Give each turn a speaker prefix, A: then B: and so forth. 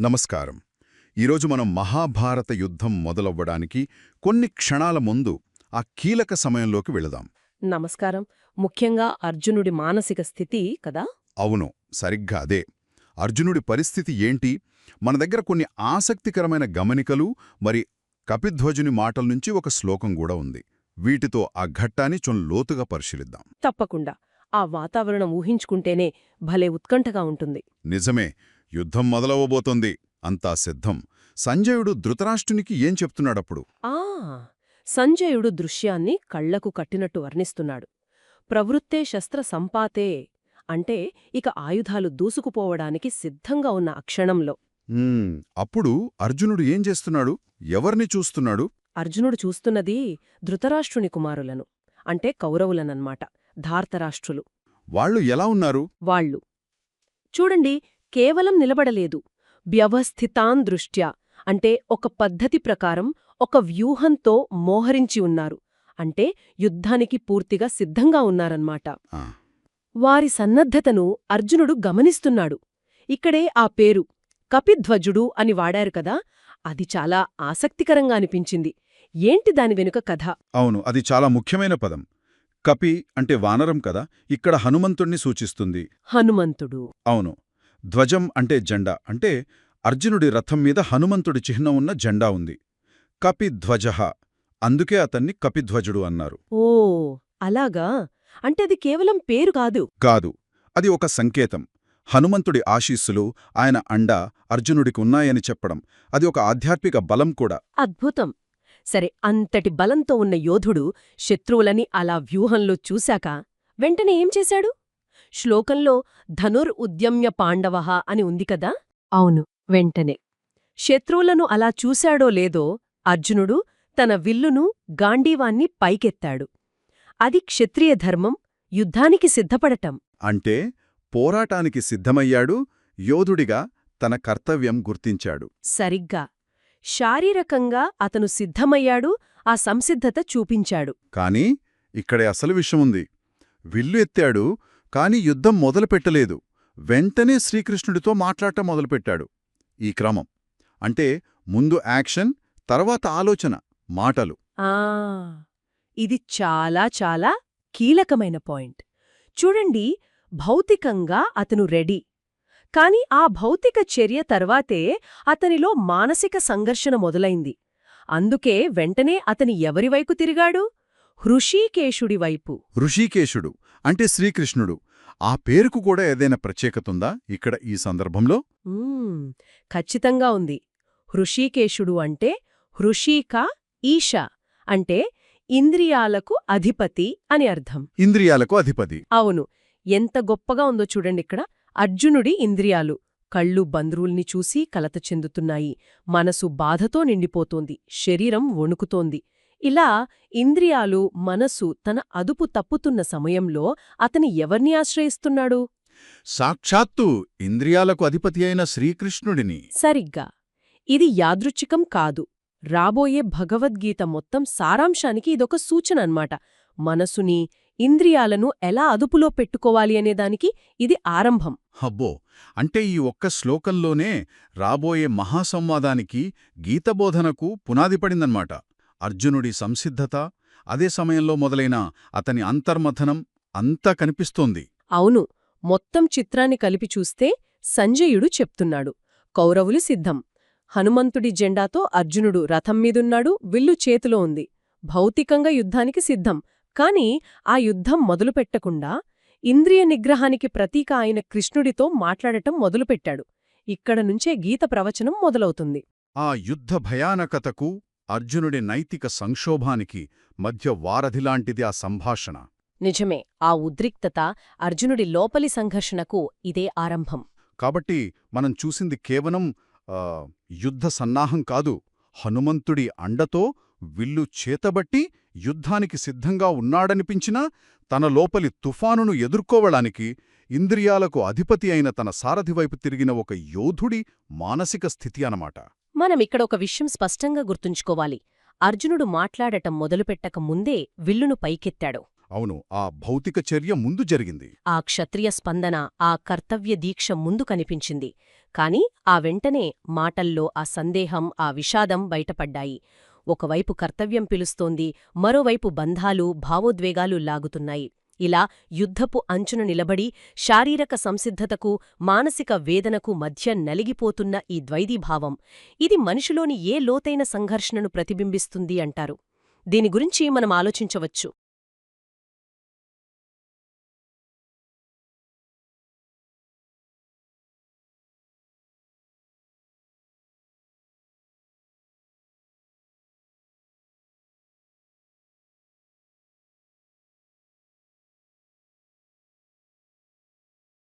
A: నమస్కారం. ఈరోజు మనం మహాభారత యుద్ధం మొదలవ్వడానికి కొన్ని క్షణాల ముందు ఆ కీలక సమయంలోకి వెళదాం.
B: నమస్కారం. ముఖ్యంగా అర్జునుడి మానసిక స్థితి కదా?
A: అవును సరిగ్గా అదే. అర్జునుడి పరిస్థితి ఏంటి? మన దగ్గర కొన్ని ఆసక్తికరమైన గమనికలు మరి కపిధ్వజుని మాటల నుంచి ఒక శ్లోకం కూడా ఉంది. వీటితో ఆ ఘట్టాన్ని చొన్ లోతుగా పరిశీలిద్దాం.
B: తప్పకుండా. ఆ వాతావరణం ఊహించుకుంటేనే భలే ఉత్కంఠగా ఉంటుంది.
A: నిజమే. యుద్ధం మొదలవబోతోంది అంతా సిద్ధం. సంజయుడు ధృతరాష్ట్రునికి ఏం చెప్తున్నాడప్పుడు?
B: ఆ! సంజయుడు దృశ్యాన్ని కళ్ళకు కట్టినట్టు వర్ణిస్తున్నాడు. ప్రవృత్తే శస్త్ర సంపాతే అంటే ఇక ఆయుధాలు దూసుకుపోవడానికి సిద్ధంగా ఉన్న అక్షణంలో.
A: "ఉమ్, అప్పుడు అర్జునుడు ఏం చేస్తున్నాడు? ఎవరిని చూస్తున్నాడు?
B: అర్జునుడు చూస్తున్నది ధృతరాష్ట్రుని కుమారులను అంటే కౌరవులనన్మాట ధార్తరాష్ట్రులు.
A: వాళ్ళు ఎలా ఉన్నారు?
B: వాళ్ళు. చూడండి కేవలం నిలబడలేదు. వ్యవస్థితాన్ దృష్ట్యా అంటే ఒక పద్ధతి ప్రకారం ఒక వ్యూహంతో మోహరించి ఉన్నారు. అంటే యుద్ధానికి పూర్తిగా సిద్ధంగా ఉన్నారన్నమాట. వారి సన్నద్ధతను అర్జునుడు గమనిస్తున్నాడు. ఇక్కడే ఆ పేరు కపిధ్వజుడు అని వాడారు కదా అది చాలా ఆసక్తికరంగా అనిపించింది. ఏంటి దాని వెనుక కథ?
A: అవును అది చాలా ముఖ్యమైన పదం. కపి అంటే వానరం కదా ఇక్కడ హనుమంతుణ్ణి సూచిస్తుంది.
B: హనుమంతుడు.
A: అవును. ధ్వజం అంటే జెండా. అంటే అర్జునుడి రథం మీద హనుమంతుడి చిహ్నం ఉన్న జెండా ఉంది. కపిధ్వజ అందుకే అతన్ని కపిధ్వజుడు అన్నారు.
B: ఓ అలాగా? అంటే అది కేవలం పేరు కాదు.
A: కాదు. అది ఒక సంకేతం. హనుమంతుడి ఆశీస్సులు ఆయన అండ అర్జునుడికి ఉన్నాయని చెప్పడం. అది ఒక ఆధ్యాత్మిక బలం కూడా.
B: అద్భుతం. సరే అంతటి బలంతో ఉన్న యోధుడు శత్రువులని అలా వ్యూహంలో చూశాక వెంటనే ఏం చేశాడు? శ్లోకంలో ధనుర్ ఉద్యమ్య పాండవః అని ఉంది కదా? అవును వెంటనే. శత్రువులను అలా చూశాడో లేదో అర్జునుడు తన విల్లును గాండీవాన్ని పైకెత్తాడు. అది క్షత్రియ ధర్మం యుద్ధానికి సిద్ధపడటం.
A: అంటే పోరాటానికి సిద్ధమయ్యాడు యోధుడిగా తన కర్తవ్యం గుర్తించాడు.
B: సరిగ్గా. శారీరకంగా అతను సిద్ధమయ్యాడు ఆ సంసిద్ధత చూపించాడు.
A: కాని ఇక్కడే అసలు విషయముంది విల్లు ఎత్తాడు కాని యుద్ధం మొదలుపెట్టలేదు. వెంటనే శ్రీకృష్ణుడితో మాట్లాడటం మొదలుపెట్టాడు. ఈ క్రమం. అంటే ముందు యాక్షన్ తర్వాత ఆలోచన మాటలు.
B: ఆ! ఇది చాలా చాలా కీలకమైన పాయింట్. చూడండి భౌతికంగా అతను రెడీ. కాని ఆ భౌతిక చర్య తర్వాతే అతనిలో మానసిక సంఘర్షణ మొదలైంది. అందుకే వెంటనే అతని ఎవరివైపు తిరిగాడు? హృషీకేశుడి వైపు.
A: ఋషికేశుడు అంటే శ్రీకృష్ణుడు. ఆ పేరుకు కూడా ఏదైనా ప్రత్యేకతుందా ఇక్కడ ఈ సందర్భంలో?
B: ఖచ్చితంగా ఉంది. హృషీకేశుడు అంటే హృషీక ఈశ అంటే ఇంద్రియాలకు అధిపతి అని అర్థం.
A: ఇంద్రియాలకు అధిపతి.
B: అవును. ఎంత గొప్పగా ఉందో చూడండిక్కడ అర్జునుడి ఇంద్రియాలు కళ్ళు బంద్రుల్ని చూసి కలత చెందుతున్నాయి. మనసు బాధతో నిండిపోతోంది. శరీరం వణుకుతోంది. ఇలా ఇంద్రియాలు మనసు తన అదుపు తప్పుతున్న సమయంలో అతని ఎవర్ని ఆశ్రయిస్తున్నాడు?
A: సాక్షాత్తు ఇంద్రియాలకు అధిపతి అయిన శ్రీకృష్ణుడిని.
B: సరిగ్గా. ఇది యాదృచ్ఛికం కాదు. రాబోయే భగవద్గీత మొత్తం సారాంశానికి ఇదొక సూచన అన్నమాట మనసుని ఇంద్రియాలను ఎలా అదుపులో పెట్టుకోవాలి అనేదానికి ఇది ఆరంభం.
A: హబ్బో అంటే ఈ ఒక్క శ్లోకంలోనే రాబోయే మహాసంవాదానికి గీతబోధనకు పునాది పడిందన్నమాట అర్జునుడి సంసిద్ధత అదే సమయంలో మొదలైన అతని అంతర్మథనం అంతా కనిపిస్తోంది.
B: అవును మొత్తం చిత్రాన్ని కలిపి చూస్తే సంజయుడు చెప్తున్నాడు. కౌరవులు సిద్ధం. హనుమంతుడి జెండాతో అర్జునుడు రథం మీదున్నాడు విల్లు చేతిలో ఉంది. భౌతికంగా యుద్ధానికి సిద్ధం. కాని ఆ యుద్ధం మొదలుపెట్టకుండా ఇంద్రియ నిగ్రహానికి ప్రతీక అయిన కృష్ణుడితో మాట్లాడటం మొదలుపెట్టాడు. ఇక్కడ నుంచే గీత ప్రవచనం మొదలవుతుంది.
A: ఆ యుద్ధ భయానకతకు అర్జునుడి నైతిక సంక్షోభానికి మధ్య వారధిలాంటిది ఆ సంభాషణ.
B: నిజమే ఆ ఉద్రిక్తత అర్జునుడి లోపలి సంఘర్షణకు ఇదే ఆరంభం.
A: కాబట్టి మనం చూసింది కేవలం యుద్ధ సన్నాహం కాదు. హనుమంతుడి అండతో విల్లు చేతబట్టి యుద్ధానికి సిద్ధంగా ఉన్నాడనిపించినా తన లోపలి తుఫానును ఎదుర్కోవడానికి ఇంద్రియాలకు అధిపతి అయిన తన సారథివైపు తిరిగిన ఒక యోధుడి మానసిక స్థితి అనమాట
B: మనమిక్కడ ఒక విషయం స్పష్టంగా గుర్తుంచుకోవాలి. అర్జునుడు మాట్లాడటం మొదలుపెట్టక ముందే విల్లును పైకెత్తాడు.
A: అవును ఆ భౌతిక చర్య ముందు జరిగింది.
B: ఆ క్షత్రియ స్పందన ఆ కర్తవ్య దీక్ష ముందు కనిపించింది. కాని ఆ వెంటనే మాటల్లో ఆ సందేహం ఆ విషాదం బయటపడ్డాయి. ఒకవైపు కర్తవ్యం పిలుస్తోంది మరోవైపు బంధాలు భావోద్వేగాలు లాగుతున్నాయి. ఇలా యుద్ధపు అంచున నిలబడి శారీరక సంసిద్ధతకు మానసిక వేదనకు మధ్య నలిగిపోతున్న ఈ ద్వైదీభావం ఇది మనిషిలోని ఏ లోతైన సంఘర్షణను ప్రతిబింబిస్తుంది అంటారు. దీని గురించి మనం ఆలోచించవచ్చు.